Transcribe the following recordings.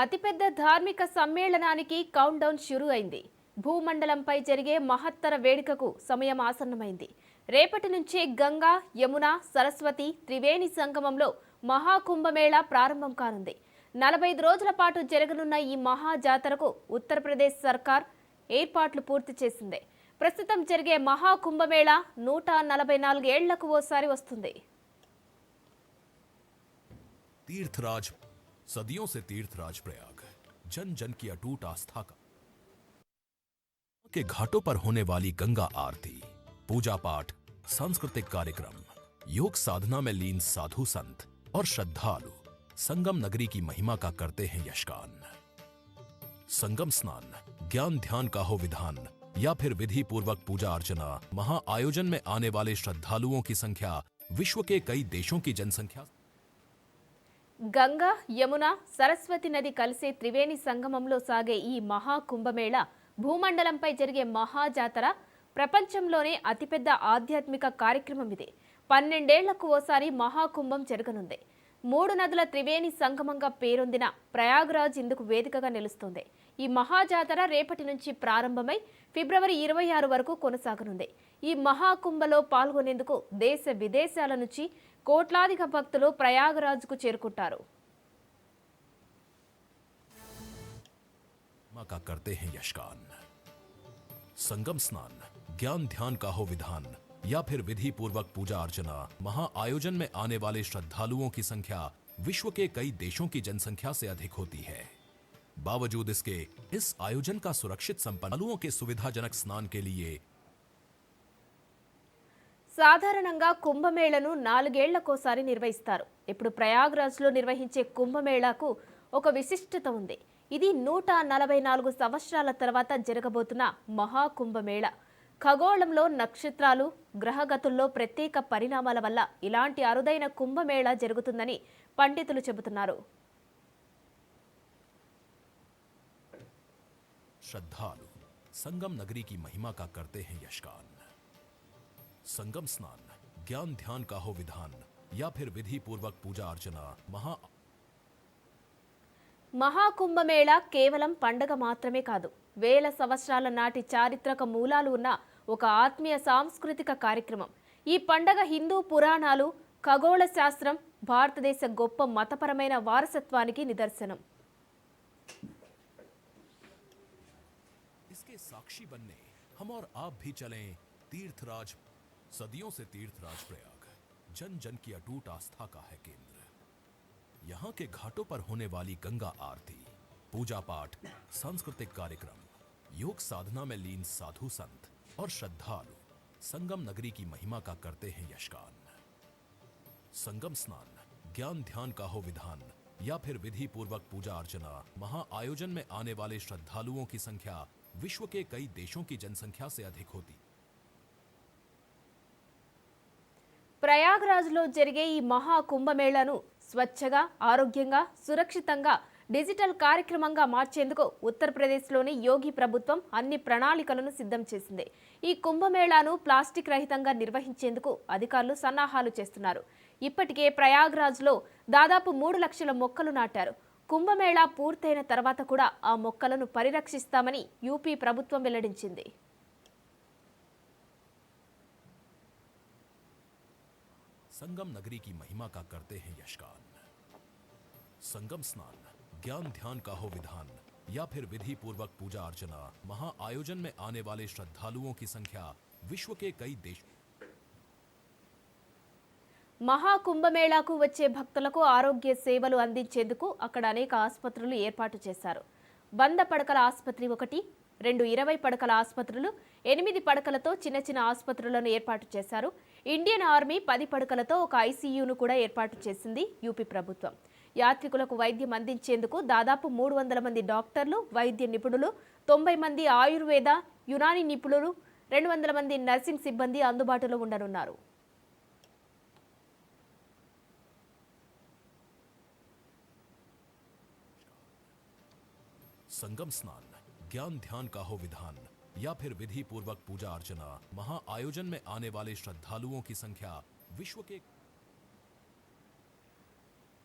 అతిపెద్ద ధార్మిక సమ్మేళనానికి count down షురు అయింది భూమండలంపై జరిగే మహత్తర వేడుకకు సమయం ఆసన్నమైంది. రేపటి నుంచే గంగా యమున సరస్వతి త్రివేణి సంగమంలో మహాకుంభమేళ ప్రారంభం కానుంది. నలభై రోజుల పాటు జరగనున్న ఈ మహా జాతరకు ఉత్తరప్రదేశ్ సర్కార్ ఏర్పాట్లు పూర్తి చేసింది. ప్రస్తుతం జరిగే మహాకుంభమేళ నూట నలభై నాలుగు ఏళ్ళకు ఓసారి వస్తుంది. తీర్థరాజ్ सदियों से तीर्थराज प्रयाग जन जन की अटूट आस्था का। के घाटों पर होने वाली गंगा आरती पूजा पाठ सांस्कृतिक कार्यक्रम, योग साधना में लीन साधु संत और श्रद्धालु संगम नगरी की महिमा का करते हैं यशगान। संगम स्नान, ज्ञान ध्यान का हो विधान या फिर विधि पूर्वक पूजा अर्चना, महा आयोजन में आने वाले श्रद्धालुओं की संख्या, विश्व के कई देशों की जनसंख्या గంగా యమున సరస్వతి నది కలిసే త్రివేణి సంగమంలో సాగే ఈ మహా కుంభమేళ భూమండలంపై జరిగే మహాజాతర ప్రపంచంలోనే అతిపెద్ద ఆధ్యాత్మిక కార్యక్రమం ఇది పన్నెండేళ్ళకు ఓసారి మహాకుంభం జరగనుంది. మూడు నదుల త్రివేణి సంగమంగా పేరొందిన ప్రయాగ్రాజ్ ఇందుకు వేదికగా నిలుస్తుంది. ఈ మహాజాతర రేపటి నుంచి ప్రారంభమై ఫిబ్రవరి ఇరవై ఆరు వరకు కొనసాగనుంది. ఈ మహాకుంభలో పాల్గొనేందుకు దేశ విదేశాల నుంచి కోట్లాదిక భక్తులు ప్రయాగరాజ్కు చేరుకుంటారు माँ का करते हैं यशगान संगम स्नान ज्ञान ध्यान का हो विधान या फिर विधि पूर्वक पूजा अर्चना महा आयोजन में आने वाले श्रद्धालुओं की संख्या विश्व के कई देशों की जनसंख्या से अधिक होती है बावजूद इसके इस आयोजन का सुरक्षित संपन्नुओं के सुविधाजनक स्नान के लिए సాధారణంగా కుంభమేళను నాలుగేళ్లకోసారి నిర్వహిస్తారు ఇప్పుడు ప్రయాగ్రాజ్లో నిర్వహించే కుంభమేళాకు ఒక విశిష్టత ఉంది ఇది నూట నలభై నాలుగు సంవత్సరాల తర్వాత జరగబోతున్న మహాకుంభమేళ ఖగోళంలో నక్షత్రాలు గ్రహగతుల్లో ప్రత్యేక పరిణామాల వల్ల ఇలాంటి అరుదైన కుంభమేళా జరుగుతుందని పండితులు చెబుతున్నారు श्रद्धालु संगम नगरी की महिमा का करते हैं यशगान संगम स्नान ज्ञान ध्यान का हो विधान या फिर विधि पूर्वक पूजा अर्चना महा మహాకుంభమేళ కేవలం పండగ మాత్రమే కాదు వేల సంవత్సరాల నాటి చారిత్రక మూలాలు ఉన్న ఒక ఆత్మీయ సాంస్కృతిక కార్యక్రమం ఈ పండగ హిందూ పురాణాలు ఖగోళ శాస్త్రం భారతదేశ గొప్ప మతపరమైన వారసత్వానికి నిదర్శనం इसके साक्षी बनने हम और आप भी चलें तीर्थराज सदियों से तीर्थराज प्रयाग जन जन की अटूट आस्था का है केंद्र। यहाँ के घाटों पर होने वाली गंगा आरती पूजा पाठ सांस्कृतिक कार्यक्रम, योग साधना में लीन साधु संत और श्रद्धालु संगम नगरी की महिमा का करते हैं यशगान। संगम स्नान, ज्ञान ध्यान का हो विधान या फिर विधि पूर्वक पूजा अर्चना, महा आयोजन में आने वाले श्रद्धालुओं की संख्या विश्व के कई देशों की जनसंख्या से अधिक होती। ప్రయాగ్రాజ్లో జరిగే ఈ మహా కుంభమేళాను స్వచ్ఛగా ఆరోగ్యంగా సురక్షితంగా డిజిటల్ కార్యక్రమంగా మార్చేందుకు ఉత్తరప్రదేశ్లోని యోగి ప్రభుత్వం అన్ని ప్రణాళికలను సిద్ధం చేసింది. ఈ కుంభమేళాను ప్లాస్టిక్ రహితంగా నిర్వహించేందుకు అధికారులు సన్నాహాలు చేస్తున్నారు. ఇప్పటికే ప్రయాగ్రాజ్లో దాదాపు మూడు లక్షల మొక్కలు నాటారు. కుంభమేళా పూర్తయిన తర్వాత కూడా ఆ మొక్కలను పరిరక్షిస్తామని యూపీ ప్రభుత్వం వెల్లడించింది. संगम नगरी की महिमा का करते हैं यशगान संगम स्नान ज्ञान ध्यान का हो विधान या फिर विधि पूर्वक पूजा अर्चना महा आयोजन में आने वाले श्रद्धालुओं की संख्या विश्व के कई देश మహాకుంభమేళాకు వచ్చే భక్తులకు ఆరోగ్య సేవలు అందించేందుకు అక్కడ అనేక ఆసుపత్రులు ఏర్పాటు చేశారు వంద పడకల ఆసుపత్రి ఒకటి రెండు ఇరవై పడకల ఆసుపత్రులు ఎనిమిది పడకలతో చిన్న చిన్న ఆసుపత్రులను ఏర్పాటు చేశారు ఇండియన్ ఆర్మీ పది పడకలతో ఒక ఐసీయూను కూడా ఏర్పాటు చేసింది యూపీ ప్రభుత్వం యాత్రికులకు వైద్యం అందించేందుకు దాదాపు మూడు వందల మంది డాక్టర్లు వైద్య నిపుణులు తొంభై మంది ఆయుర్వేద యునాని నిపుణులు రెండు వందల మంది నర్సింగ్ సిబ్బంది అందుబాటులో ఉండనున్నారు संगम स्नान ज्ञान ध्यान का हो विधान या फिर विधि पूर्वक पूजा अर्चना महा आयोजन में आने वाले श्रद्धालुओं की संख्या विश्व के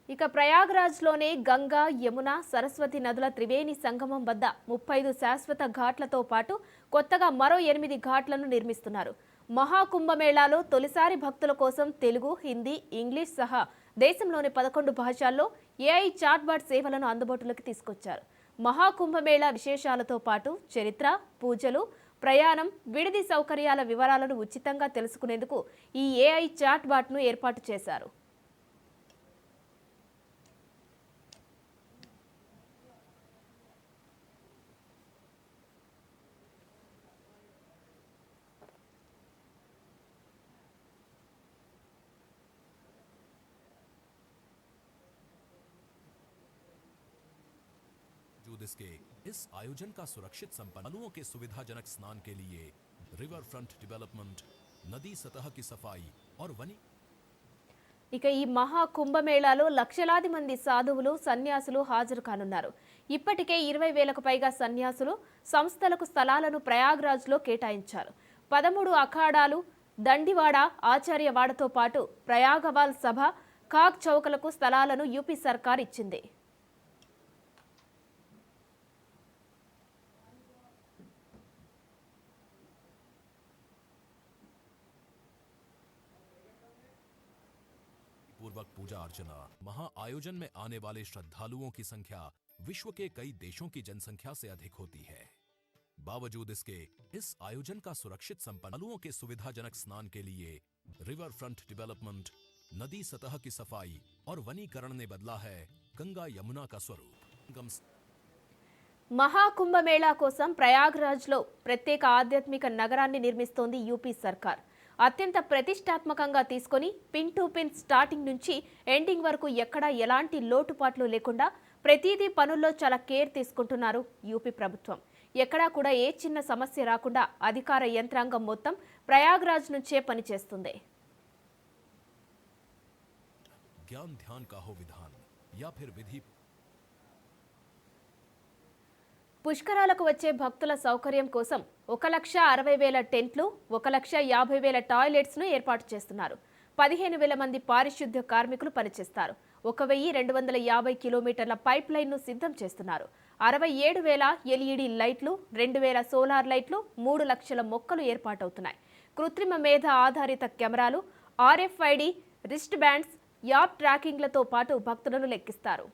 ఇక ప్రయాగ్రాజ్లోనే గంగా యమున సరస్వతి నదుల త్రివేణి సంగమం వద్ద ముప్పై ఐదు శాశ్వత ఘాట్లతో పాటు కొత్తగా మరో ఎనిమిది ఘాట్లను నిర్మిస్తున్నారు మహాకుంభమేళాలో తొలిసారి భక్తుల కోసం తెలుగు హిందీ ఇంగ్లీష్ సహా దేశంలోని పదకొండు భాషల్లో ఏఐ చాట్బాట్ సేవలను అందుబాటులోకి తీసుకొచ్చారు మహాకుంభమేళా విశేషాలతో పాటు చరిత్ర పూజలు ప్రయాణం విడిది సౌకర్యాల వివరాలను ఉచితంగా తెలుసుకునేందుకు ఈ ఏఐ చాట్బాట్ను ఏర్పాటు చేశారు. इसके इस आयोजन का सुरक्षित संपन्नों के सुविधाजनक स्नान के लिए रिवर फ्रंट डेवलपमेंट नदी सतह की सफाई और वनी ఇక ఈ మహా కుంభమేళాలో లక్షలాది మంది సాధువులు సన్యాసులు హాజరు కానున్నారు ఇప్పటికే ఇరవై వేలకు పైగా సన్యాసులు సంస్థలకు స్థలాలను ప్రయాగ్రాజ్లో కేటాయించారు పదమూడు అఖాడాలు దండివాడ ఆచార్యవాడతో పాటు ప్రయాగవాల్ సభ కాక్ చౌకలకు స్థలాలను యూపీ సర్కార్ ఇచ్చింది पूर्वक पूजा अर्चना महा आयोजन में आने वाले श्रद्धालुओं की संख्या विश्व के कई देशों की जनसंख्या से अधिक होती है बावजूद इसके इस आयोजन का सुरक्षित संपन्नों के सुविधाजनक स्नान के लिए रिवर फ्रंट डेवलपमेंट नदी सतह की सफाई और वनीकरण ने बदला है गंगा यमुना का स्वरूप गम మహాకుంభమేళా కోసం ప్రయాగ్రాజ్లో ప్రత్యేక ఆధ్యాత్మిక నగరాన్ని నిర్మిస్తోంది యూపీ సర్కార్ అత్యంత ప్రతిష్టాత్మకంగా తీసుకొని పిన్ టు పిన్ స్టార్టింగ్ నుంచి ఎండింగ్ వరకు ఎక్కడా ఎలాంటి లోటుపాట్లు లేకుండా ప్రతిదీ పనుల్లో చాలా కేర్ తీసుకుంటున్నారు యూపీ ప్రభుత్వం ఎక్కడా కూడా ఏ చిన్న సమస్య రాకుండా అధికార యంత్రాంగం మొత్తం ప్రయాగ్రాజ్ నుంచే పనిచేస్తుంది ज्ञान ध्यान का हो विधान या फिर विधि పుష్కరాలకు వచ్చే భక్తుల సౌకర్యం కోసం ఒక లక్ష అరవై వేల టెంట్లు ఒక లక్ష యాభై వేల టాయిలెట్స్ను ఏర్పాటు చేస్తున్నారు. పదిహేను వేల మంది పారిశుద్ధ్య కార్మికులు పనిచేస్తారు. ఒక వెయ్యి రెండు వందల యాభై కిలోమీటర్ల పైప్ లైన్ను సిద్ధం చేస్తున్నారు. అరవై ఏడు వేల ఎల్ఈడి లైట్లు రెండు వేల సోలార్ లైట్లు మూడు లక్షల మొక్కలు ఏర్పాటవుతున్నాయి. కృత్రిమ మేధ ఆధారిత కెమెరాలు ఆర్ఎఫ్ఐడి రిస్ట్ బ్యాండ్స్ యాప్ ట్రాకింగ్లతో పాటు భక్తులను లెక్కిస్తారు.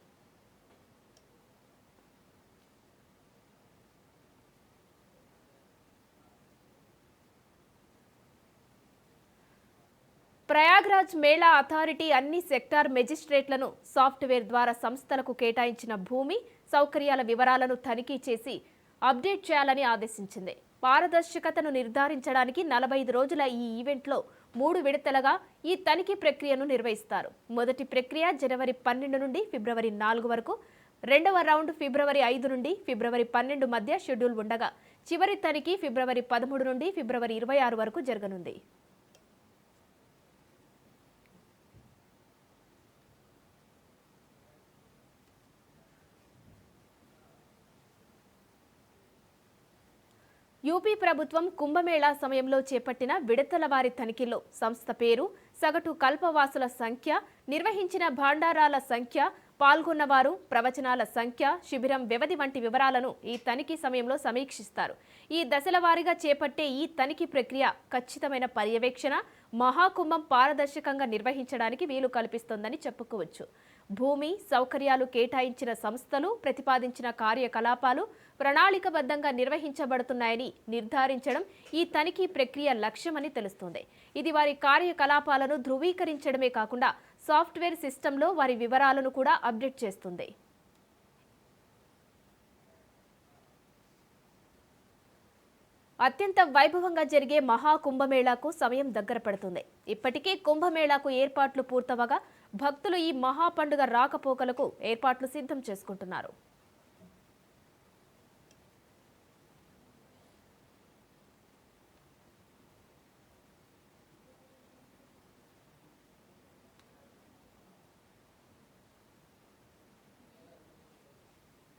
ప్రయాగ్రాజ్ మేళా అథారిటీ అన్ని సెక్టార్ మెజిస్ట్రేట్లను సాఫ్ట్వేర్ ద్వారా సంస్థలకు కేటాయించిన భూమి సౌకర్యాల వివరాలను తనిఖీ చేసి అప్డేట్ చేయాలని ఆదేశించింది. పారదర్శకతను నిర్ధారించడానికి నలభై ఐదు రోజుల ఈ ఈవెంట్లో మూడు విడతలుగా ఈ తనిఖీ ప్రక్రియను నిర్వహిస్తారు. మొదటి ప్రక్రియ జనవరి పన్నెండు నుండి ఫిబ్రవరి నాలుగు వరకు రెండవ రౌండ్ ఫిబ్రవరి ఐదు నుండి ఫిబ్రవరి పన్నెండు మధ్య షెడ్యూల్ ఉండగా చివరి తనిఖీ ఫిబ్రవరి పదమూడు నుండి ఫిబ్రవరి ఇరవై ఆరు వరకు జరగనుంది. యూపీ ప్రభుత్వం కుంభమేళా సమయంలో చేపట్టిన విడతల వారి తనిఖీలో సంస్థ పేరు సగటు కల్పవాసుల సంఖ్య నిర్వహించిన భాండారాల సంఖ్య పాల్గొన్నవారు ప్రవచనాల సంఖ్య శిబిరం వ్యవధి వంటి వివరాలను ఈ తనిఖీ సమయంలో సమీక్షిస్తారు. ఈ దశల వారీగా చేపట్టే ఈ తనిఖీ ప్రక్రియ ఖచ్చితమైన పర్యవేక్షణ మహాకుంభం పారదర్శకంగా నిర్వహించడానికి వీలు కల్పిస్తోందని చెప్పుకోవచ్చు. భూమి సౌకర్యాలు కేటాయించిన సంస్థలు ప్రతిపాదించిన కార్యకలాపాలు ప్రణాళికబద్ధంగా నిర్వహించబడుతున్నాయని నిర్ధారించడం ఈ తనిఖీ ప్రక్రియ లక్ష్యమని తెలుస్తోంది. ఇది వారి కార్యకలాపాలను ధృవీకరించడమే కాకుండా సాఫ్ట్వేర్ సిస్టంలో వారి వివరాలను కూడా అప్డేట్ చేస్తుంది. అత్యంత వైభవంగా జరిగే మహా కుంభమేళాకు సమయం దగ్గర పడుతుంది. ఇప్పటికే కుంభమేళాకు ఏర్పాట్లు పూర్తవగా భక్తులు ఈ మహా పండుగ రాకపోకలకు ఏర్పాట్లు సిద్ధం చేసుకుంటున్నారు.